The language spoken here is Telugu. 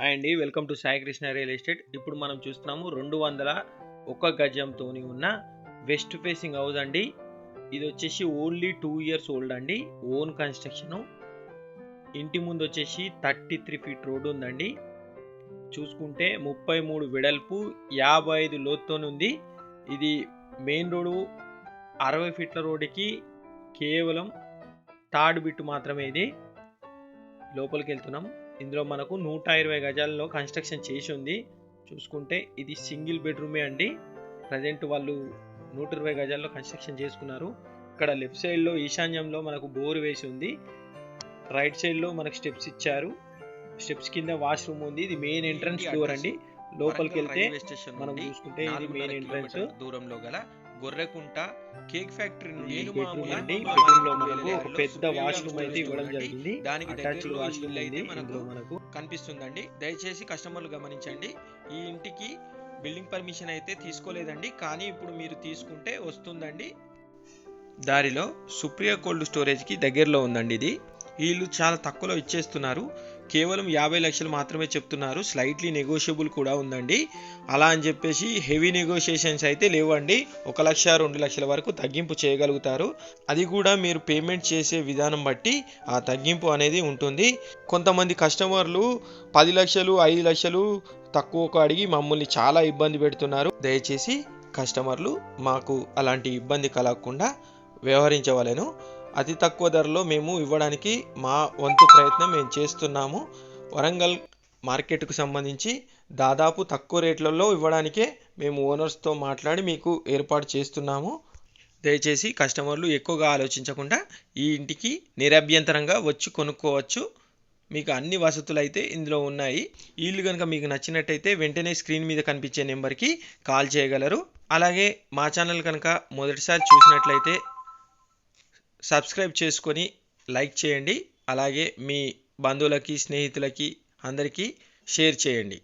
హాయ్ అండి welcome to Sai Krishna real estate. ఇప్పుడు మనం చూస్తున్నాము రెండు వందల ఒక గజంతో ఉన్న వెస్ట్ ఫేసింగ్ హౌస్ అండి. ఇది వచ్చేసి ఓన్లీ టూ ఇయర్స్ ఓల్డ్ అండి ఓన్ కన్స్ట్రక్షను. ఇంటి ముందు వచ్చేసి థర్టీ త్రీ ఫీట్ రోడ్డు ఉందండి. చూసుకుంటే ముప్పై మూడు వెడల్పు యాభై ఐదు లోతుతో ఉంది. ఇది మెయిన్ రోడ్డు అరవై ఫీట్ల రోడ్డుకి కేవలం థర్డ్ బిట్ మాత్రమే ఇది. లోపలికి వెళ్తున్నాం. ఇందులో మనకు నూట ఇరవై గజాలలో కన్స్ట్రక్షన్ చేసి ఉంది. చూసుకుంటే ఇది సింగిల్ బెడ్రూమే అండి. ప్రజెంట్ వాళ్ళు నూట ఇరవై గజాల్లో కన్స్ట్రక్షన్ చేసుకున్నారు. ఇక్కడ లెఫ్ట్ సైడ్లో ఈశాన్యంలో మనకు బోర్ వేసి ఉంది. రైట్ సైడ్లో మనకు స్టెప్స్ ఇచ్చారు. స్టెప్స్ కింద వాష్రూమ్ ఉంది. ఇది మెయిన్ ఎంట్రన్స్ డోర్ అండి. లోపలికి వెళ్తే మనం చూసుకుంటే ఇది మెయిన్ ఎంట్రన్స్ దూరంలో గల గొర్రెకుంట కేక్ ఫ్యాక్టరీ నుండి పెద్ద సుప్రీం వాష్రూమ్ స్టోరేజ్ అయితే ఇవ్వడం చూడండి. జరిగింది. దానికి దగ్గరలో ఇల్లు అయితే మనకు కనిపిస్తుందండి. దయచేసి కస్టమర్లు గమనించండి. ఈ ఇంటికి బిల్డింగ్ పర్మిషన్ అయితే తీసుకోలేదండి. కానీ ఇప్పుడు మీరు తీసుకుంటే వస్తుందండి. దారిలో సుప్రియ కోల్డ్ స్టోరేజ్కి దగ్గరలో ఉందండి ఇది. వీళ్ళు చాలా తక్కువలో ఇచ్చేస్తున్నారు. కేవలం యాభై లక్షలు మాత్రమే చెప్తున్నారు. స్లైట్లీ నెగోషియబుల్ కూడా ఉందండి. అలా అని చెప్పేసి హెవీ నెగోషియేషన్స్ అయితే లేవండి. ఒక లక్ష రెండు లక్షల వరకు తగ్గింపు చేయగలుగుతారు. అది కూడా మీరు పేమెంట్ చేసే విధానం బట్టి ఆ తగ్గింపు అనేది ఉంటుంది. కొంతమంది కస్టమర్లు పది లక్షలు ఐదు లక్షలు తక్కువకు అడిగి మమ్మల్ని చాలా ఇబ్బంది పెడుతున్నారు. దయచేసి కస్టమర్లు మాకు అలాంటి ఇబ్బంది కలగకుండా వ్యవహరించవలెను. అతి తక్కువ ధరలో మేము ఇవ్వడానికి మా వంతు ప్రయత్నం మేము చేస్తున్నాము. వరంగల్ మార్కెట్కు సంబంధించి దాదాపు తక్కువ రేట్లలో ఇవ్వడానికే మేము ఓనర్స్తో మాట్లాడి మీకు ఏర్పాటు చేస్తున్నాము. దయచేసి కస్టమర్లు ఎక్కువగా ఆలోచించకుండా ఈ ఇంటికి నిరభ్యంతరంగా వచ్చి కొనుక్కోవచ్చు. మీకు అన్ని వసతులు అయితే ఇందులో ఉన్నాయి. ఇల్లు కనుక మీకు నచ్చినట్టయితే వెంటనే స్క్రీన్ మీద కనిపించే నెంబర్కి కాల్ చేయగలరు. అలాగే మా ఛానల్ కనుక మొదటిసారి చూసినట్లయితే సబ్స్క్రైబ్ చేసుకొని లైక్ చేయండి. అలాగే మీ బంధువులకి స్నేహితులకి అందరికీ షేర్ చేయండి.